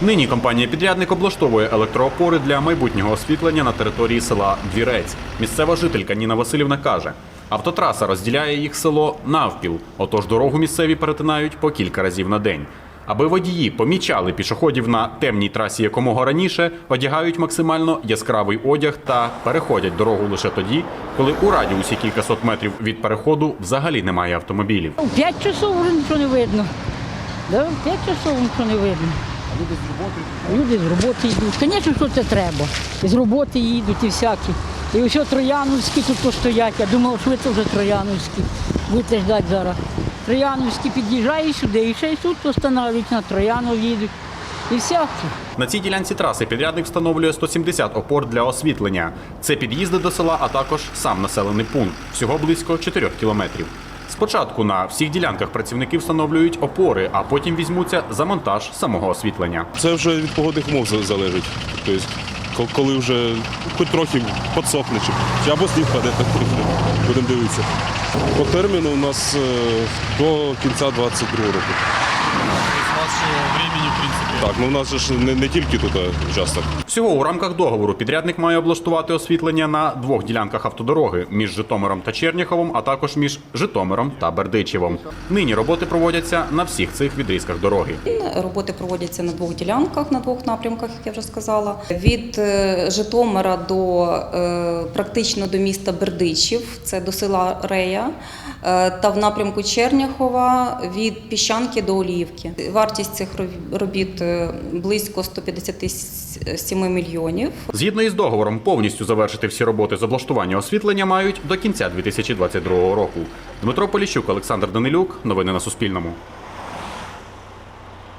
Нині компанія-підрядник облаштовує електроопори для майбутнього освітлення на території села Двірець. Місцева жителька Ніна Васильівна каже, автотраса розділяє їх село навпіл, отож дорогу місцеві перетинають по кілька разів на день. Аби водії помічали пішоходів на темній трасі якомога раніше, одягають максимально яскравий одяг та переходять дорогу лише тоді, коли у радіусі кількасот метрів від переходу взагалі немає автомобілів. П'ять часов нічого не видно. П'ять часов нічого не видно. А люди з роботи? Люди з роботи йдуть. Звісно, що це треба. З роботи їдуть і всякі. І ось Трояновські тут постоять. Я думав, що це вже Трояновські. Будете ждати зараз. Трояновські під'їжджають сюди і ще й тут постановлюють, на Троянов їдуть. І всякі. На цій ділянці траси підрядник встановлює 170 опор для освітлення. Це під'їзди до села, а також сам населений пункт. Всього близько 4 кілометрів. Спочатку на всіх ділянках працівники встановлюють опори, а потім візьмуться за монтаж самого освітлення. Це вже від погодних умов залежить. Тобто, коли вже хоч трохи підсохне, чи, або сніг паде, так будемо дивитися. По терміну у нас е, до кінця 22 року. У вас ще. Так, ну у нас же ж не, не тільки тут е, участок. Всього у рамках договору підрядник має облаштувати освітлення на двох ділянках автодороги між Житомиром та Черняховом, а також між Житомиром та Бердичевом. Нині роботи проводяться на всіх цих відрізках дороги. Роботи проводяться на двох ділянках, на двох напрямках, як я вже сказала. Від е, Житомира до е, практично до міста Бердичів, це до села Рея, та в напрямку Черняхова від Піщанки до Олівки. Вартість цих робіт близько 157 мільйонів. Згідно із договором, повністю завершити всі роботи з облаштування освітлення мають до кінця 2022 року. Дмитро Поліщук, Олександр Данилюк. Новини на Суспільному.